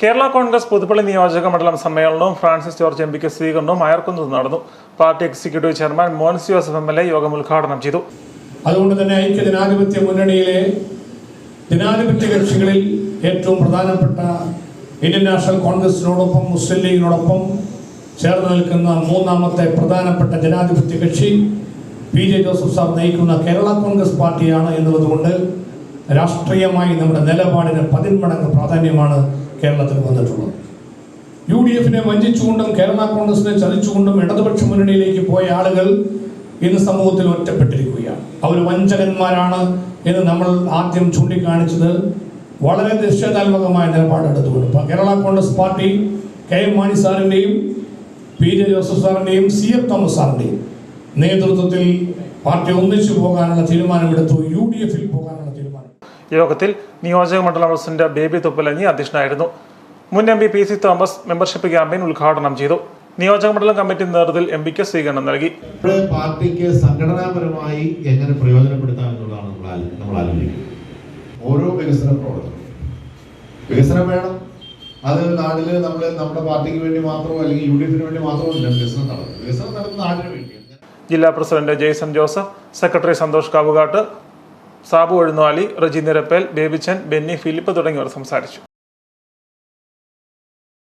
കേരള കോൺഗ്രസ് പുതുപ്പള്ളി നിയോജക മണ്ഡലം സമ്മേളനവും ഫ്രാൻസിസ് ജോർജ് എം പിക്ക് സ്വീകരണവും അയർക്കുന്നത്ത് നടന്നു. Party executive chairman Mons Joseph M L A യോഗം ഉദ്ഘാടനം ചെയ്തു. അതുകൊണ്ട് തന്നെ ഐക്യ ജനാധിപത്യ മുന്നണിയിലെ ജനാധിപത്യ കക്ഷികളിൽ ഏറ്റവും പ്രധാനപ്പെട്ട ഇന്ത്യൻ നാഷണൽ കോൺഗ്രസിനോടൊപ്പം മുസ്ലിം ലീഗിനോടൊപ്പം ചേർന്ന് നിൽക്കുന്ന മൂന്നാമത്തെ പ്രധാനപ്പെട്ട ജനാധിപത്യ കക്ഷി പി ജെ ജോസഫ് സാർ നയിക്കുന്ന കേരള കോൺഗ്രസ് പാർട്ടിയാണ് എന്നുള്ളതുകൊണ്ട് രാഷ്ട്രീയമായി നമ്മുടെ നിലപാടിന് പതിന്മടങ്ങ് പ്രാധാന്യമാണ് കേരളത്തിൽ വന്നിട്ടുള്ളത്. യു ഡി എഫിനെ വഞ്ചിച്ചുകൊണ്ടും കേരള കോൺഗ്രസിനെ ചതിച്ചുകൊണ്ടും ഇടതുപക്ഷ മുന്നണിയിലേക്ക് പോയ ആളുകൾ ഇന്ന് സമൂഹത്തിൽ ഒറ്റപ്പെട്ടിരിക്കുകയാണ്. അവർ വഞ്ചകന്മാരാണ് എന്ന് നമ്മൾ ആദ്യം ചൂണ്ടിക്കാണിച്ചത് വളരെ നിശ്ചയതാത്മകമായ നിലപാടെടുത്തുകൊണ്ട് Kerala Congress party K M Mani സാറിന്റെയും P J Joseph സാറിന്റെയും സി എഫ് തോമസ് സാറിന്റെയും നേതൃത്വത്തിൽ പാർട്ടി ഒന്നിച്ചു പോകാനുള്ള തീരുമാനമെടുത്തു. യു ഡി എഫിൽ പോകാനുള്ള യോഗത്തിൽ നിയോജക മണ്ഡലം പ്രസിഡന്റ് ബേബി തുപ്പലഞ്ഞി അധ്യക്ഷനായിരുന്നു. മുൻ M P P C Thomas membership campaign ഉദ്ഘാടനം ചെയ്തു. നിയോജക മണ്ഡലം കമ്മിറ്റി നേതൃത്വത്തിൽ എം പിക്ക് സ്വീകരണം നൽകി. പാർട്ടിക്ക് സംഘടനാപരമായി എങ്ങനെ പ്രയോജനപ്പെടുത്താം എന്നുള്ളതാണ് നമ്മൾ നമ്മൾ ആലോചിക്കുന്നത്. ഓരോ വികസന പ്രവർത്തനം. വികസനം വേണം. അത് നാടിന് നമ്മൾ നമ്മുടെ പാർട്ടിക്ക് വേണ്ടി മാത്രമോ അല്ലെങ്കിൽ യു ഡി എഫിന് വേണ്ടി മാത്രമോ ഇല്ല വികസനം നടത്തുന്നത് വികസനം നടത്തുന്ന നാടിന് വേണ്ടി ജില്ലാ പ്രസിഡന്റ് ജെയ്സൺ ജോസഫ് സെക്രട്ടറി സന്തോഷ് കാവുകാട്ട് സാബു എഴുന്നാലി റജി നിരപ്പേൽ ബേബിച്ചൻ ബെന്നി ഫിലിപ്പ് തുടങ്ങിയവർ സംസാരിച്ചു.